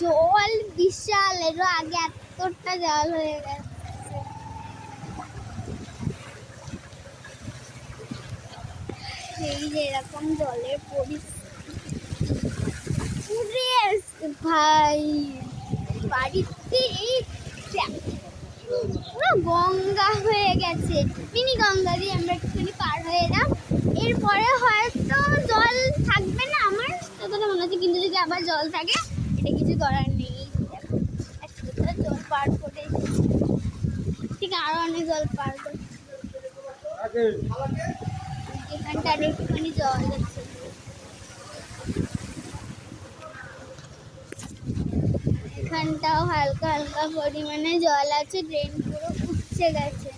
জল বিশাল এর আগে এতটা জল হয়ে গেছে। এই যে জলের পরিস্থিতি। ভাই। বাড়িতে পুরো গঙ্গা হয়ে গেছে। মিনি গঙ্গা দিয়ে আমরা একটুখানি পার হয়ে এলাম। এরপরে হয়তো জল থাকবে না আমার। ততটা মনে হচ্ছে, কিন্তু যদি আবার জল থাকে কিছু করার নেই। জল পার করে ঠিক আরও অনেক জল পার করে। এখানটা আরও একটুখানি জল আছে। এখানটাও হালকা হালকা পরিমাণে জল আছে ড্রেন পুরো উঠছে গেছে।